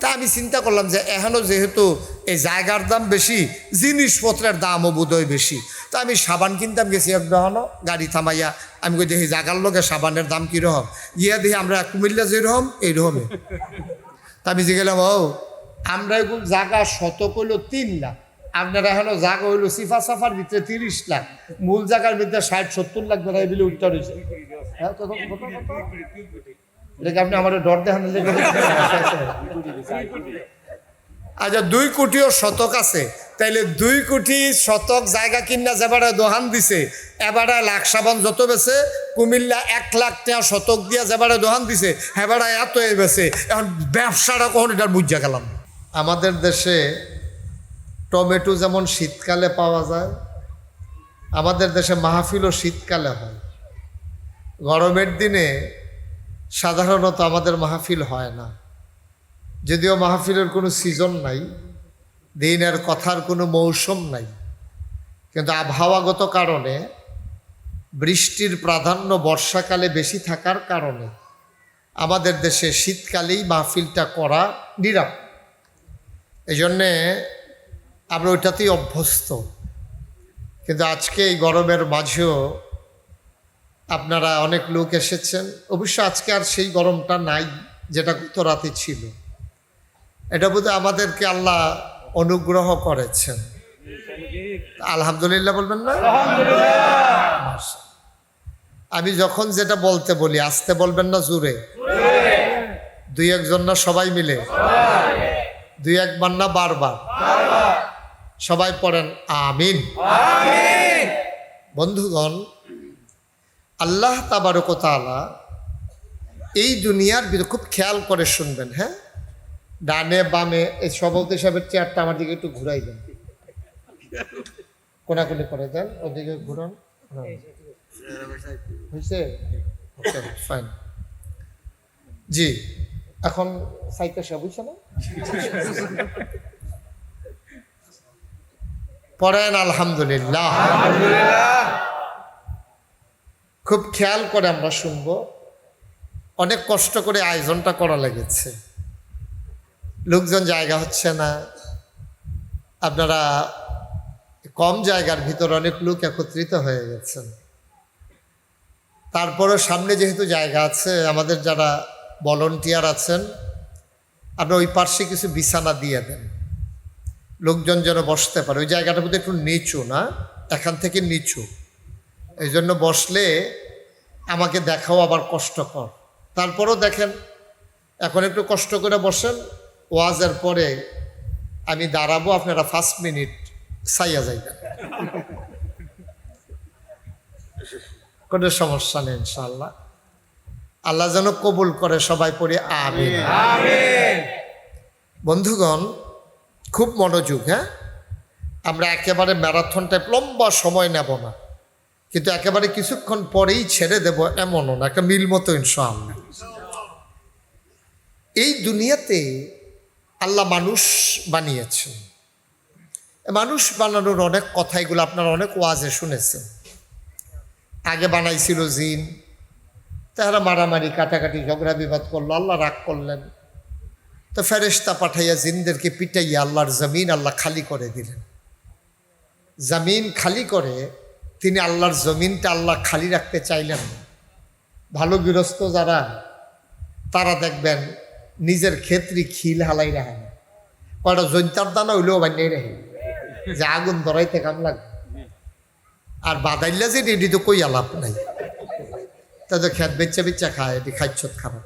তা আমি চিন্তা করলাম যে এখনও যেহেতু এই জায়গার দাম বেশি, জিনিসপত্রের দামও বোধহয় বেশি। তা আমি সাবান কিনতাম, গেছি এক গাড়ি থামাইয়া আমি কই দেখি জাগার লোকে সাবানের দাম কীরকম। ইয়া দেখি আমরা কুমিল্লা যেরকম, এইরকমই। তা আমি যে গেলাম, ও, আমরা এখন জায়গা শত কইল তিন লাখ, আপনারা এখনও জায়গা হইল সিফা সাফার ভিতরে তিরিশ লাখ, মূল জায়গার ভিতরে ষাট সত্তর লাখ বেড়াই বিলে উত্তর হ্যাঁ এটাকে আপনি আমার ডর দেখান আচ্ছা দুই কোটিও শতক আছে। তাইলে দুই কোটি শতক জায়গা কিনা যেবারে দোহান দিছে, এবারে লাখ সাবান যত বেছে, কুমিল্লা এক লাখ টাকা শতক দিয়া যেবারে দোহান দিছে, হেবারে এত বেছে। এখন ব্যবসাটা কখন এটা বুঝা গেলাম। আমাদের দেশে টমেটো যেমন শীতকালে পাওয়া যায়, আমাদের দেশে মাহফিলও শীতকালে হয়। গরমের দিনে সাধারণত আমাদের মাহফিল হয় না। যদিও মাহফিলের কোনো সিজন নাই, দিনের কথার কোনো মৌসুম নাই, কিন্তু আবহাওয়াগত কারণে বৃষ্টির প্রাধান্য বর্ষাকালে বেশি থাকার কারণে আমাদের দেশে শীতকালেই মাহফিলটা করা নিরাপ এই জন্যে আমরা ওইটাতেই অভ্যস্ত। কিন্তু আজকে এই গরমের মাঝেও আপনারা অনেক লোক এসেছেন। অবশ্য আজকে আর সেই গরমটা নাই যেটা গত রাতে ছিল। এটা বোধহয় আমাদেরকে আল্লাহ অনুগ্রহ করেছেন। আলহামদুলিল্লাহ বলবেন না? আমি যখন যেটা বলতে বলি আসতে বলবেন না জুড়ে দুই একজন না সবাই মিলে? দুই একবার না বারবার? সবাই পড়েন আমিন। বন্ধুগণ আল্লাহ তাবারকতালা এই দুনিয়ার খুব খেয়াল করে শুনবেন হ্যাঁ? ডানে, বামে, এই সভাপতি সাহেবের চেয়ারটা আমার দিকে একটু ঘুরাই দেন। কোনাকুনি করে দেন, ওদিকে ঘুরান। হ্যাঁ। হয়েছে ফাইন জি, এখন সাইকেল সব বুঝছে না? পড়েন, আলহামদুলিল্লাহ। খুব খেয়াল করে আমরা শুনব। অনেক কষ্ট করে আয়োজনটা করা লেগেছে। লোকজন জায়গা হচ্ছে না। আপনারা কম জায়গার ভিতর অনেক লোক একত্রিত হয়ে গেছেন। তারপরে সামনে যেহেতু জায়গা আছে, আমাদের যারা ভলন্টিয়ার আছেন, আপনারা ওই পার্শ্বে কিছু বিছানা দিয়ে দেন। লোকজন যেন বসতে পারে। ওই জায়গাটা বোধহয় একটু নিচু না, এখান থেকে নিচু। এই জন্য বসলে আমাকে দেখাও আবার কষ্টকর। তারপরও দেখেন এখন একটু কষ্ট করে বসেন ওয়াজের পরে আমি দাঁড়াবো আপনারা ফার্স্ট মিনিট সাইয়া যাইবেন। কোনো সমস্যা নেই ইনশাল্লাহ আল্লাহ যেন কবুল করে সবাই পড়ে আমিন। বন্ধুগণ খুব মনোযোগ হ্যাঁ? আমরা একেবারে ম্যারাথন টাইপ লম্বা সময় নেব না। কিন্তু একেবারে কিছুক্ষণ পরেই ছেড়ে দেব এমনও না, একটা মিল মতো ইনশাআল্লাহ। এই দুনিয়াতে আল্লাহ মানুষ বানিয়েছেন। মানুষ বানানোর অনেক কথা, এগুলো আপনারা অনেক ওয়াজে শুনেছেন। আগে বানাইছিল জিন তাহারা মারামারি, কাটাকাটি, ঝগড়া, বিবাদ করল, আল্লাহ রাগ করলেন। তো ফেরেস্তা পাঠাইয়া জিনদেরকে পিটাইয়া আল্লাহর জমিন আল্লাহ খালি করে দিলেন। জমিন খালি করে তিনি আল্লাহর জমিনটা আল্লাহ খালি রাখতে চাইলেন ভালো গৃহস্থ যারা, তারা দেখবেন নিজের ক্ষেত্রে খিল হালাই রাখে না। কয়টা জৈন্তার দানা হইলেও বানিয়ে রাখে যে আগুন ধরাইতে কাম লাগবে আর বাদাইল্লা যে এটি তো কই আলাপ নাই। তা তো খেত বেচা বেচা খায়, এটি খাইছ খারাপ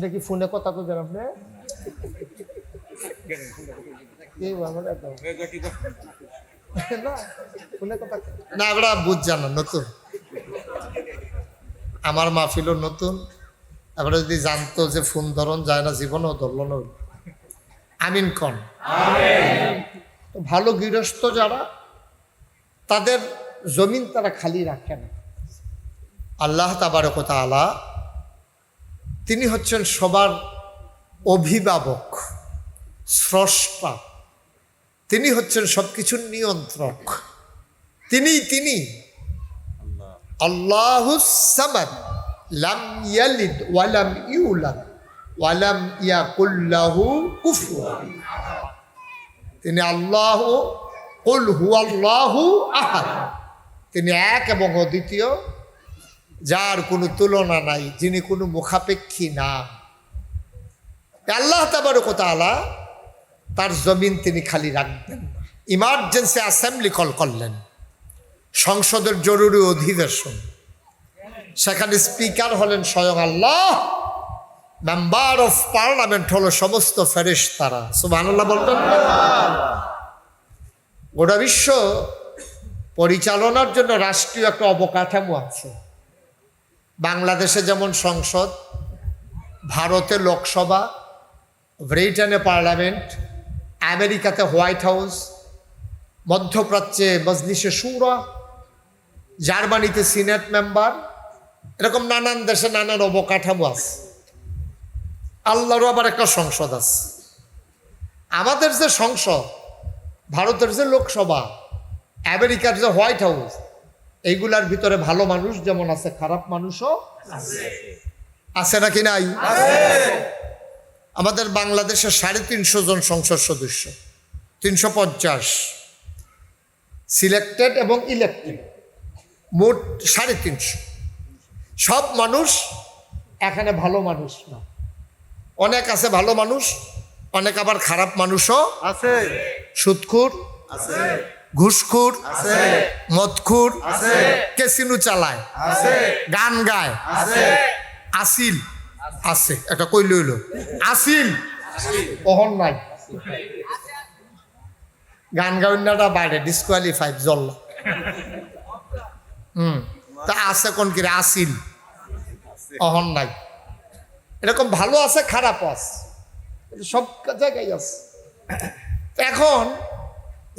তো কি ফোনে কথা কইবেন আপনি? না আমরা বুঝছেন না নতুন। আমার মাহফিলও নতুন। এবারে যদি জানতো যে ফোন ধরন যায় না জীবনও ধরল না। আমিন কন। ভালো গৃহস্থ যারা তাদের জমিন তারা খালি রাখে না। আল্লাহ তাবারকতা আলা তিনি হচ্ছেন সবার অভিভাবক স্রষ্টা। তিনি হচ্ছেন সব কিছুর নিয়ন্ত্রক। তিনিই তিনি। আল্লাহুসামাদ লাম ইয়ালিদ ওয়ালাম ইউলাদ ওয়ালাম ইয়াকুল্লাহু কুফুয়ান। তিনি আল্লাহ, কুল হুয়াল্লাহু আহাদ। তিনি এক এবং অদ্বিতীয়, যার কোনো তুলনা নাই, যিনি কোনো মুখাপেক্ষী না। আল্লাহ তাবারকতালা তার জমিন তিনি খালি রাখবেন ইমার্জেন্সি অ্যাসেম্বলি কল করলেন। সংসদের জরুরি অধিবেশন। সেখানে স্পিকার হলেন স্বয়ং আল্লাহ। মেম্বার অফ পার্লামেন্ট হলো সমস্ত ফেরেশ তারা সুবহানাল্লাহ বলবেন। গোটা বিশ্ব পরিচালনার জন্য রাষ্ট্রীয় একটা অবকাঠামো আছে। বাংলাদেশে যেমন সংসদ, ভারতে লোকসভা, ব্রিটেনে পার্লামেন্ট আমেরিকাতে হোয়াইট হাউস, মধ্যপ্রাচ্যে মজলিসে সুরা, জার্মানিতে সিনেট মেম্বার, এরকম নানান দেশে নানান অবকাঠামো আছে। আল্লাহরও আবার একটা সংসদ আছে। আমাদের যে সংসদ, ভারতের যে লোকসভা, আমেরিকার যে হোয়াইট হাউস, এইগুলার ভিতরে ভালো মানুষ যেমন আছে, খারাপ মানুষও আছে। নাকি নাই? আমাদের বাংলাদেশে সাড়ে তিনশো জন সংসদ সদস্য তিনশো পঞ্চাশ সিলেক্টেড এবং ইলেক্টেড মোট সাড়ে তিনশো। সব মানুষ এখানে ভালো মানুষ না। অনেক আছে ভালো মানুষ অনেক আবার খারাপ মানুষও। আছে। সুদখুর আছে। ঘুষখুর আছে। মদখুর আছে। কেসিনু চালায়। আছে। গান গায়। আছে। আসিল। আছে এটা কই লইল? আসিল ওহন নাই। গান গাউন্নাটা বাইরে ডিসকোয়ালিফাইড জল হুম তা আছে কোন কিরে? আসিল অহন নাই। এরকম ভালো আছে খারাপ আছে। সব জায়গায় আছে। তো এখন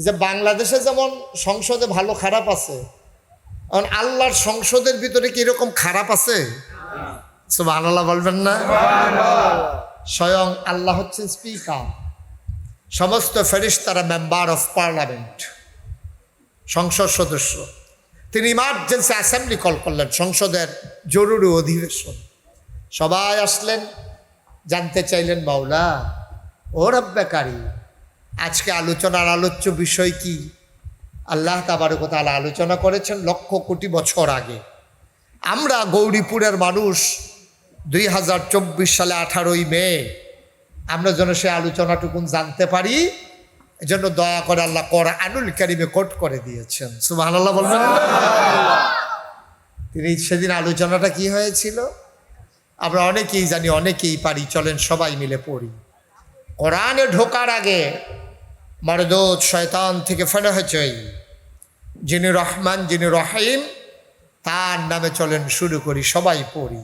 যে বাংলাদেশে যেমন সংসদে ভালো খারাপ আছে এখন আল্লাহর সংসদের ভিতরে কি এরকম খারাপ আছে? সুবহানাল্লাহ বলবেন না? স্বয়ং আল্লাহ হচ্ছেন স্পিকার সমস্ত ফেরিস্তারা মেম্বার অফ পার্লামেন্ট সংসদ সদস্য। তিনি ইমার্জেন্সি অ্যাসেম্বলি কল করলেন, সংসদের জরুরি অধিবেশন। সবাই আসলেন, জানতে চাইলেন, মাওলা, ও রব্বাকারী আজকে আলোচনার আলোচ্য বিষয় কি? আল্লাহ তাবারকতালা আলোচনা করেছেন লক্ষ কোটি বছর আগে। আমরা গৌরীপুরের মানুষ দুই হাজার চব্বিশ সালে আঠারোই মে। আমরা যেন সে আলোচনাটুকুন জানতে পারি, এজন্য দয়া করে আল্লাহ করা আনুল কারিমে কোট করে দিয়েছেন। সুবাহ আল্লাহ বলবেন? তিনি সেদিন আলোচনাটা কি হয়েছিল? আমরা অনেকেই জানি, অনেকেই পারি, চলেন সবাই মিলে পড়ি। কোরআনে ঢোকার আগে মারদোদ শয়তান থেকে ফেলে হয়েছে। যিনি রহমান, যিনি রহিম, তার নামে চলেন শুরু করি, সবাই পড়ি।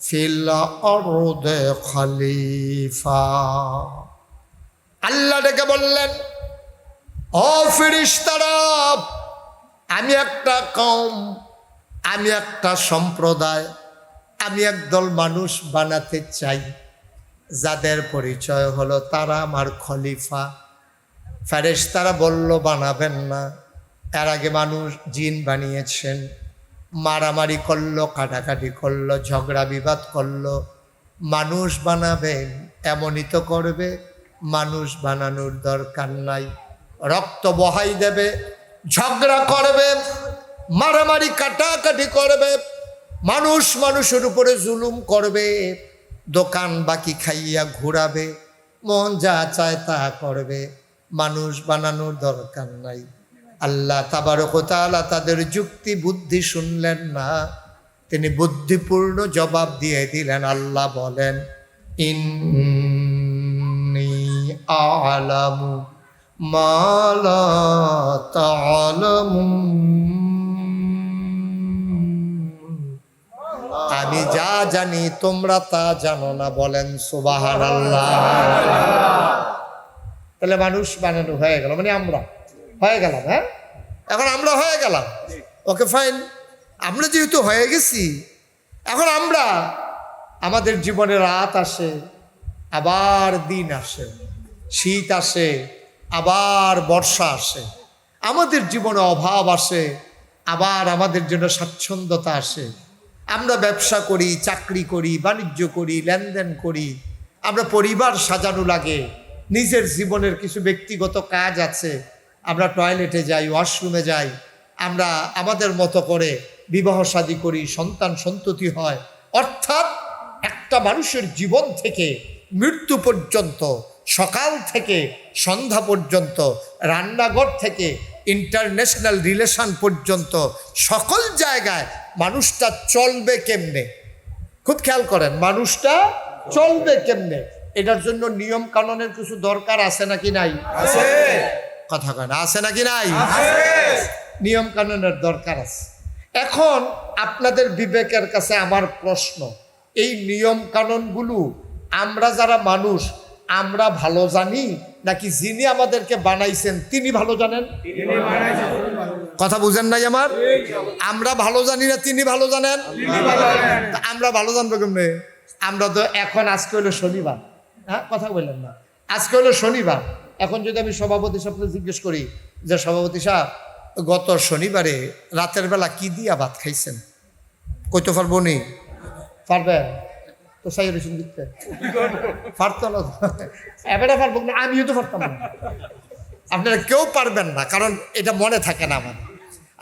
ফিল অরদে খলিফা। আল্লাহ ডেকে বললেন, ও ফিরিস্তারা, আমি একটা কম আমি একটা সম্প্রদায়, আমি একদল মানুষ বানাতে চাই। যাদের পরিচয় হলো তারা আমার খলিফা। ফেরেশতারা বলল, বানাবেন না। এর আগে মানুষ জিন বানিয়েছেন। মারামারি করল, কাটাকাটি করল, ঝগড়া বিবাদ করল। মানুষ বানাবেন এমনই তো করবে। মানুষ বানানোর দরকার নাই। রক্ত বহাই দেবে, ঝগড়া করবে, মারামারি কাটাকাটি করবে। মানুষ মানুষের উপরে জুলুম করবে, দোকান বাকি খাইয়া ঘোরাবে, মন যা চায় তা করবে। মানুষ বানানোর দরকার নাই। আল্লাহ তাবারকতালা তাদের যুক্তি বুদ্ধি শুনলেন না। তিনি বুদ্ধিপূর্ণ জবাব দিয়ে দিলেন, আল্লাহ বলেন, ইন্নি আলামু মালা আমি যা জানি তোমরা তা জানো না, বলেন সুবাহান তাহলে মানুষ বানানো হয়ে গেল মানে আমরা। হয়ে গেলাম হ্যাঁ? এখন আমরা হয়ে গেলাম। Okay fine. আমরা যেহেতু হয়ে গেছি এখন আমরা আমাদের জীবনে রাত আসে আবার দিন আসে শীত আসে আবার বর্ষা আসে। আমাদের জীবনে অভাব আসে আবার আমাদের জন্য স্বাচ্ছন্দ্যতা আসে। আমরা ব্যবসা করি চাকরি করি বাণিজ্য করি লেনদেন করি। আমরা পরিবার সাজানো লাগে নিজের জীবনের কিছু ব্যক্তিগত কাজ আছে। আমরা টয়লেটে যাই ওয়াশরুমে যাই, আমরা আমাদের মতো করে বিবাহ শাদী করি, সন্তান সন্ততি হয়, অর্থাৎ একটা মানুষের জীবন থেকে মৃত্যু পর্যন্ত, সকাল থেকে সন্ধ্যা পর্যন্ত, রান্নাঘর থেকে ইন্টারন্যাশনাল রিলেশন পর্যন্ত, সকল জায়গায় মানুষটা চলবে কেমনে? খুব খেয়াল করেন, মানুষটা চলবে কেমনে? এটার জন্য নিয়ম কানুনের কিছু দরকার আছে নাকি নাই? কথা কয় না আছে নাকি নাই? নিয়ম কানুনের দরকার আছে। এখন আপনাদের বিবেকের কাছে আমার প্রশ্ন এই নিয়ম কানুনগুলো আমরা যারা মানুষ আমরা ভালো জানি নাকি যিনি আমাদেরকে বানাইছেন তিনি ভালো জানেন? কথা বুঝেন নাই আমার? আমরা ভালো জানি না তিনি ভালো জানেন? আমরা ভালো জানব কেমনে? আমরা তো এখন আজকে হলো শনিবার। হ্যাঁ কথা বললেন না। আজকে হলো শনিবার। এখন যদি আমি সভাপতি সাহেবকে জিজ্ঞেস করি যে, সভাপতি সাহেব, গত শনিবারে রাতের বেলা কি দিয়া ভাত খাইছেন? কইতে পারব নি। পারবেন তো সাই রসুন দিতে। পারতো না এবারে পারব না, আমিও তো পারতাম না। আপনারা কেউ পারবেন না, কারণ এটা মনে থাকে না আমার।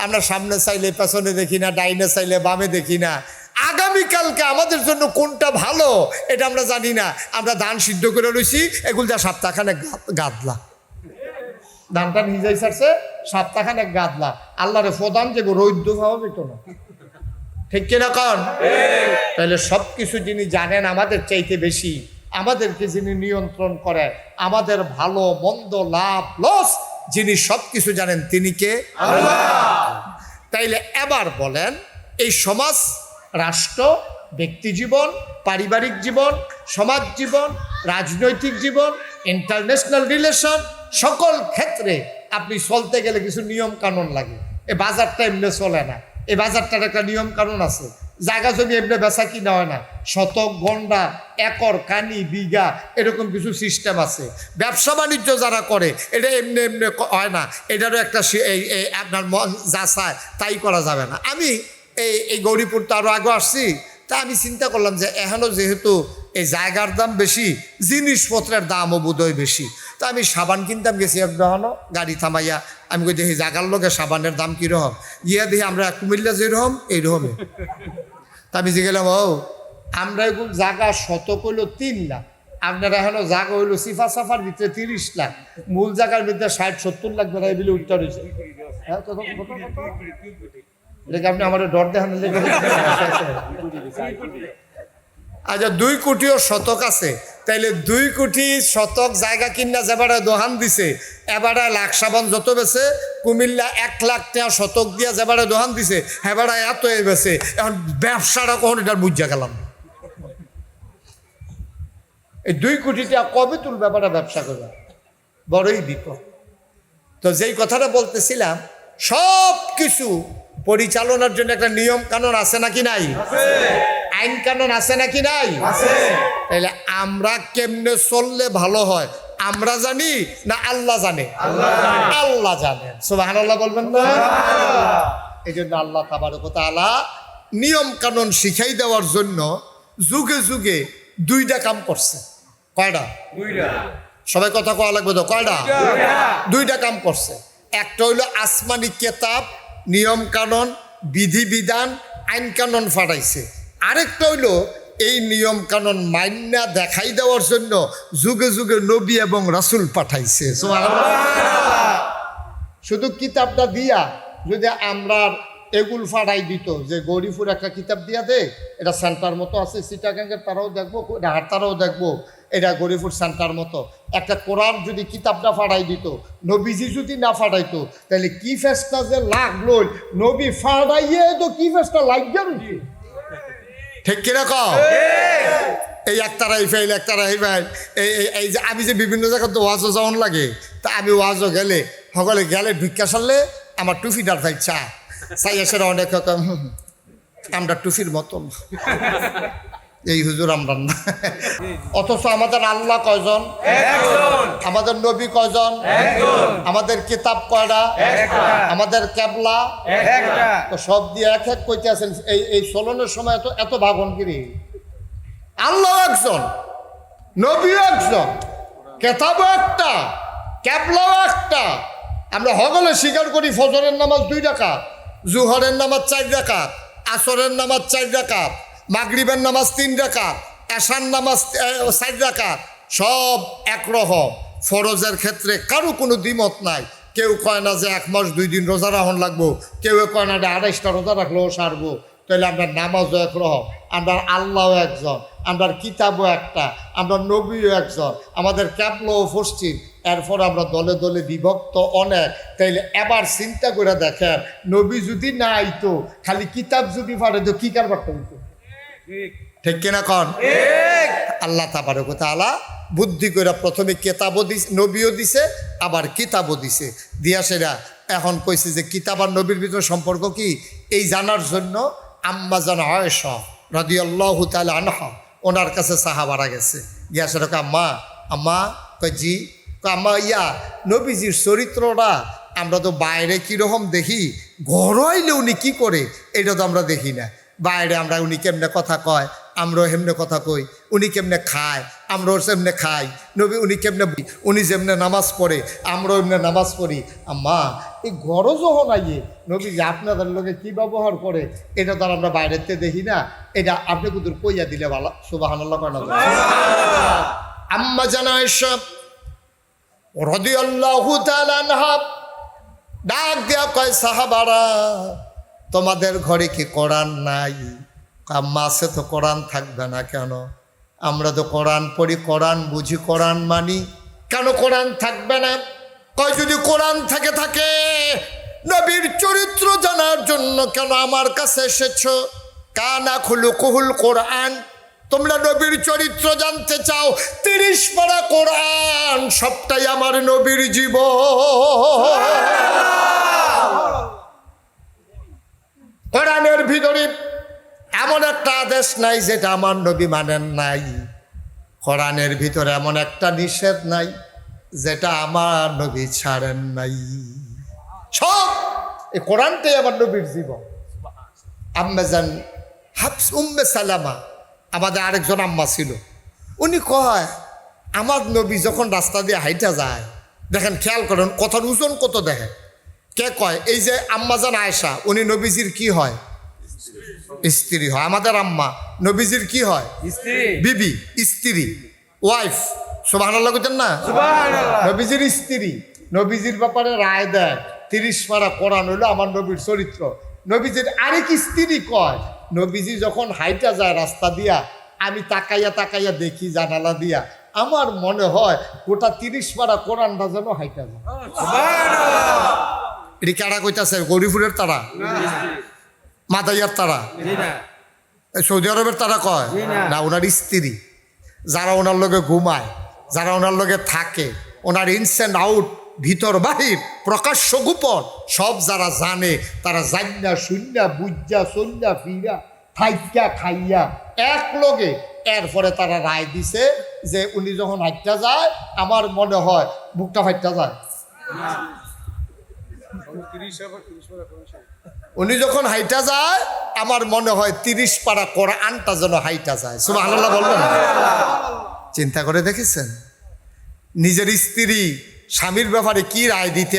আমরা সামনে চাইলে পেছনে দেখি না, ডাইনে চাইলে বামে দেখি না। আগামীকালকে আমাদের জন্য কোনটা ভালো, এটা আমরা জানি না। আমরা ধান সিদ্ধ করে রয়েছি এগুলো যা সপ্তাহখানে গাদলা। ধানটা নিজেই ছাড়ছে সপ্তাহখানে গাদলা। আল্লাহরে প্রধান যে রৈদ্য খাওয়া যেত না। ঠিক কিনা কন? তাহলে সব কিছু যিনি জানেন আমাদের চাইতে বেশি, আমাদেরকে যিনি নিয়ন্ত্রণ করে আমাদের ভালো, মন্দ, লাভ, লস, যিনি সব কিছু জানেন তিনি কে? তাইলে এবার বলেন, এই সমাজ রাষ্ট্র, ব্যক্তি জীবন, পারিবারিক জীবন, সমাজ জীবন, রাজনৈতিক জীবন ইন্টারন্যাশনাল রিলেশন সকল ক্ষেত্রে আপনি চলতে গেলে কিছু নিয়ম কানুন লাগে। এ বাজারটা এমনি চলে না। এই বাজারটার একটা নিয়ম কানুন আছে। জায়গা জমি এমনি বেচা কিনা হয় না। শতক গন্ডা একর, কানি, বিঘা এরকম কিছু সিস্টেম আছে। ব্যবসা বাণিজ্য যারা করে, এটা এমনি এমনি হয় না। এটারও একটা আপনার যা চায়, তাই করা যাবে না। আমি এই এই গৌরীপুর তো আরও আগে আসছি, তা আমি চিন্তা করলাম যে এখনও যেহেতু এই জায়গার দাম বেশি, জিনিসপত্রের দামও বোধহয় বেশি। তো আমি সাবান কিনতাম, গেছি এক গাড়ি থামাইয়া আমি কই দেখি জাগার লোকে সাবানের দাম কীরকম। গিয়া দেখি আমরা কুমিল্লা যেরকম, এইরকমই। তা আমি যে গেলাম ও, আমরা এগুলো জায়গা শতক হইল তিন লাখ, আপনারা এখনও জায়গা হইল সিফা সাফার ভিতরে তিরিশ লাখ, মূল জায়গার ভিতরে ষাট সত্তর লাখ বেড়াই বিলে উত্তর হয়েছে হ্যাঁ এটাকে আপনি আমার ডর দেখান আচ্ছা দুই কোটিও শতক আছে। তাইলে দুই কোটি শতক জায়গা কিনা যেবারে দোহান দিছে, এবারে লাখ সাবান যত বেছে, কুমিল্লা এক লাখ টাকা শতক দিয়া যেবারে দোহান দিছে, হেবারে এত এ বেছে। এখন ব্যবসাটা কখন এটার বুঝা গেলাম। এই দুই কোটি টাকা কবে তুল ব্যাপারটা ব্যবসা করবে? বড়ই বিপদ। তো যেই কথাটা বলতেছিলাম সব কিছু পরিচালনার জন্য একটা নিয়ম কানুন আছে নাকি নাই? আইন কানুন আছে নাকি নাই? তাহলে আমরা কেমনে চললে ভালো হয়? আমরা জানি না আল্লাহ জানে? আল্লাহ জানেন সুবাহ বলবেন না এই জন্য আল্লাহ তাবারকতালা নিয়ম কানুন শিখাই দেওয়ার জন্য যুগে যুগে দুইটা কাম করছে। কয়টা? সবাই কথা কওয়া লাগবে তো? কয়টা? দুইটা কাম করছে। একটা হইল আসমানি কেতাব নিয়ম কানুন বিধিবিধান আইন কানুন ফাটাইছে। আরেকটা হইল এই নিয়ম কানুন মান্যা দেখাই দেওয়ার জন্য যুগে যুগে নবী এবং রাসূল পাঠাইছে। শুধু কিতাবটা দিয়া, যদি আমরা এগুল ফাড়াই দিত, যে গরিপুর একটা কিতাব দিয়া দে, এটা সেন্টার মতো আছে সিটাগাঙ্গের তারাও দেখব ঢাকার তারাও দেখব। এটা গরিপুর সেন্টার মতো। একটা কোরআন যদি কিতাবটা ফাটাই দিত নবীজি যদি না ফাড়াইতো তাহলে কি ফেসটা যে লাগল? নবী ফাড়াইয়ে তো কি ফেসটা লাগবে? ঠিক কিনা কও? এই একতারা এই ফাইল একতারা এই ফাইল এই এই- যে আমি যে বিভিন্ন জায়গায় তো ওয়াজও যাওয়ান লাগে তা আমি ওয়াজও গেলে সকলে গেলে ভিক্ষা সারলে আমার টুফিটার ভাই চা চাই এসে অনেক কম, হুম, হুম, আমরা টুফির মতন। এই হুজুর আমরা না। অথচ আমাদের আল্লাহ কয়জন? আমাদের নবী কয়জন? আমাদের কিতাব কয়টা? আমাদের ক্যাবলা? তো সব দিয়ে এক এক কইতে আছেন এই এই চলনের সময় এত এত ভাগনগিরি আল্লাহ একজন নবীও একজন কেতাবও একটা ক্যাবলাও একটা। আমরা হগলে স্বীকার করি ফজরের নামাজ দুই টাকা জুহরের নামাজ চার রাকাত আসরের নামাজ চার রাকাত মাগরিবের নামাজ তিন রাকাত এশার নামাজ চার রাকাত, সব একরকম ফরজের ক্ষেত্রে কারও কোনো দ্বিমত নাই। কেউ কয় না যে এক মাস দুই দিন রোজা রাখুন লাগবো। কেউ কয় না যে আড়াইশটা রোজা রাখলেও সারবো। তাহলে আমরা নামাজও একরকম আমরা আল্লাহও একজন, আমরা কিতাবও একটা, আমরা নবীও একজন। আমাদের ক্যাবলও পশ্চিম এরপর আমরা দলে দলে বিভক্ত অনেক। তাইলে এবার চিন্তা করে দেখেন, নবী যদি না আইতো, খালি কিতাব যদি পারে তো কি কারবার করতো ঠিক। কিনা কন? আল্লাহ তাবারক তাআলা বুদ্ধি করে প্রথমে কেতাবও দিছে নবীও দিছে আবার কিতাবও দিছে। দিয়া সেরা এখন কইছে যে কিতাব আর নবীর ভিতরে সম্পর্ক কি? এই জানার জন্য আম্মা জান আয়স রাদি আল্লাহ তালা আনহা ওনার কাছে সাহাবারা গেছে। গিয়া সেটা আম্মা আম্মা জি। আম্মা ইয়া নবীজির চরিত্রটা আমরা তো বাইরে কীরকম দেখি? ঘর হইলে উনি কি করে? এটা তো আমরা দেখি না। বাইরে আমরা উনি কেমনে কথা কয় আমরাও হেমনে কথা কই উনি কেমনে খায় আমরাও সেমনে খাই নবী উনি কেমনে উনি যেমনে নামাজ পড়ে আমরাও এমনি নামাজ পড়ি। আম্মা এই ঘরও যখন আইয়ে নবী যে আপনাদের লোকে কি ব্যবহার করে? এটা তো আর আমরা বাইরেতে দেখি না। এটা আপনি কুতুর কইয়া দিলে ভালো। সুবাহ আম্মা জানা এসব। রদি আল্লাহ ডাক দেয়া কয় সাহাবারা তোমাদের ঘরে কি কোরআন নাই? মাসে তো কোরআন থাকবে না কেন? আমরা তো কোরআন পড়ি, কোরআন বুঝি, কোরআন মানি। কেন কোরআন থাকবে না? কয়, যদি কোরআন থাকে থাকে, নবীর চরিত্র জানার জন্য কেন আমার কাছে এসেছ? কানা খুলু কুহুল কোরআন। তোমরা নবীর চরিত্র জানতে চাও, তিরিশ পারা কোরআন, সবটাই আমার নবীর জীবন। কোরআনের ভিতরে এমন একটা আদেশ নাই যেটা আমার নবী মানেন নাই। কোরআনের ভিতরে এমন একটা নিষেধ নাই যেটা আমার নবী ছাড়েন নাই। সব এই কোরআনটাই আমার নবীর জীবন। আম্মেজান হাফস উম্মে সালামা, আমাদের আরেকজন আম্মা ছিল। উনি কয়, আমার নবী যখন রাস্তা দিয়ে হাইটা যায়, দেখেন খেয়াল করেন, কথার ওজন কত দেখেন। কে কয়? এই যে আম্মা আম্মাজান আয়েশা উনি নবীজির কি হয়? স্ত্রী হয়। আমাদের আম্মা নবীজির কি হয়? বিবি স্ত্রী। ওয়াইফ। সোভান করতেন না? নবীজির স্ত্রী। নবীজির ব্যাপারে রায় দেয় তিরিশ পারা কোরআন হইল আমার নবীর চরিত্র। নবীজির আরেক স্ত্রী কয় নবীজি যখন হাইটা যায় রাস্তা দিয়া আমি তাকাইয়া তাকাইয়া দেখি জানালা দিয়া আমার মনে হয় গোটা তিরিশ পারা কোরআনটা যেন হাইটা যায়। এটি কারা কইতাছে? গরিপুরের তারা? মাদাইয়ার তারা? সৌদি আরবের তারা কয়? না। ওনার স্ত্রী। যারা ওনার লগে ঘুমায় যারা ওনার লগে থাকে ওনার ইনস অ্যান্ড আউট ভিতর বাহির প্রকাশ্য গোপন সব যারা জানে তারা জান্না শূন্যা বুজ্জা সন্ধ্যা ফিরা থাইকা খাইয়া এক লগে এরপরে তারা রায় দিছে যে উনি যখন হাইটটা যায় আমার মনে হয় বুকটা ফাইটটা যায়। উনি যখন হাইটা যায়, আমার মনে হয় তিরিশ পাড়া করা আনটা যেন হাইটা যায়। শুধু আল্লাহ বললেন চিন্তা করে দেখেছেন? নিজের স্ত্রী, স্বামীর ব্যাপারে কি রায় দিতে